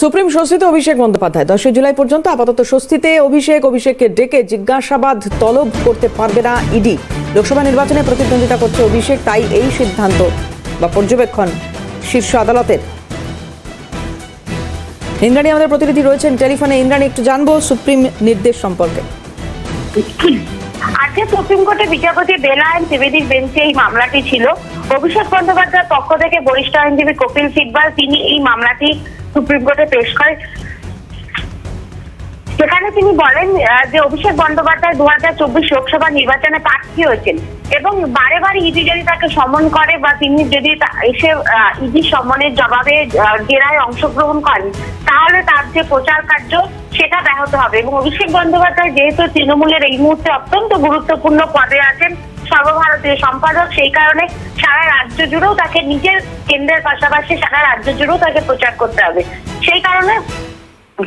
Supreme স্বস্তিতে অভিষেক বন্দ্যোপাধ্যায়। দশই জুলাই পর্যন্ত আপাতত স্বস্তিতে অভিষেক, অভিষেককে ডেকে জিজ্ঞাসাবাদ তলব করতে পারবে না ইডি। লোকসভা নির্বাচনে প্রতিদ্বন্দ্বিতা করছে অভিষেক, তাই এই সিদ্ধান্ত বা পর্যবেক্ষণ শীর্ষ আদালতের। ইন্দ্রাণী আমাদের প্রতিনিধি রয়েছেন টেলিফোনে। ইন্দ্রাণী, একটু জানব সুপ্রিম নির্দেশ সম্পর্কে। আজকে সুপ্রিম কোর্টে বিচারপতি বেলায়ন ত্রিবেদীর বেঞ্চে এই মামলাটি ছিল। অভিষেক বন্দ্যোপাধ্যায়ের পক্ষ থেকে বরিষ্ঠ আইনজীবী কপিল সিব্বাল, তিনি এই মামলাটি সুপ্রিম কোর্টে পেশ করেন সেখানে তিনি বলেন যে অভিষেক বন্দ্যোপাধ্যায় দু হাজার চব্বিশ লোকসভা নির্বাচনে প্রার্থী হয়েছেন এবং বারে বারে ইডি যদি তাকে সমন করে বা তিনি যদি এসে ইডি সমনের জবাবে জেরায় অংশগ্রহণ করেন, তাহলে তার যে প্রচার কার্য সেটা ব্যাহত হবে। এবং অভিষেক বন্দ্যোপাধ্যায় যেহেতু তৃণমূলের এই মুহূর্তে অত্যন্ত গুরুত্বপূর্ণ পদে আছেন সর্বভারতীয় সম্পাদক, সেই কারণে সারা রাজ্য জুড়েও তাকে নিজের কেন্দ্রের পাশাপাশি সারা রাজ্য জুড়েও তাকে প্রচার করতে হবে। সেই কারণে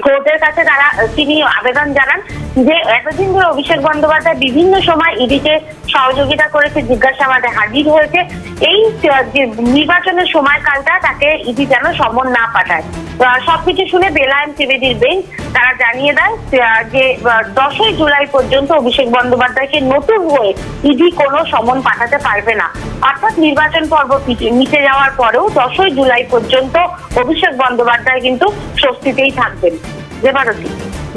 কোর্টের কাছে তারা, তিনি আবেদন জানান যে এতদিন ধরে অভিষেক বন্দ্যোপাধ্যায় বিভিন্ন সময় ইডিকে সহযোগিতা করেছে জিজ্ঞাসাবাদে হাজির হয়েছে। এই যে নির্বাচনের সময়কালটা তাকে ইডি যেন সমন না পাঠায়। সবকিছু শুনে বেলায়ন ত্রিবেদীর বেঞ্চ তারা জানিয়ে দেয় যে দশই জুলাই পর্যন্ত অভিষেক বন্দ্যোপাধ্যায়কে নতুন হয়ে ইডি কোনো সমন পাঠাতে পারবে না। অর্থাৎ নির্বাচন পর্ব মিটে যাওয়ার পরেও দশই জুলাই পর্যন্ত অভিষেক বন্দ্যোপাধ্যায় কিন্তু স্বস্তিতেই থাকবেন। যে ভারতী।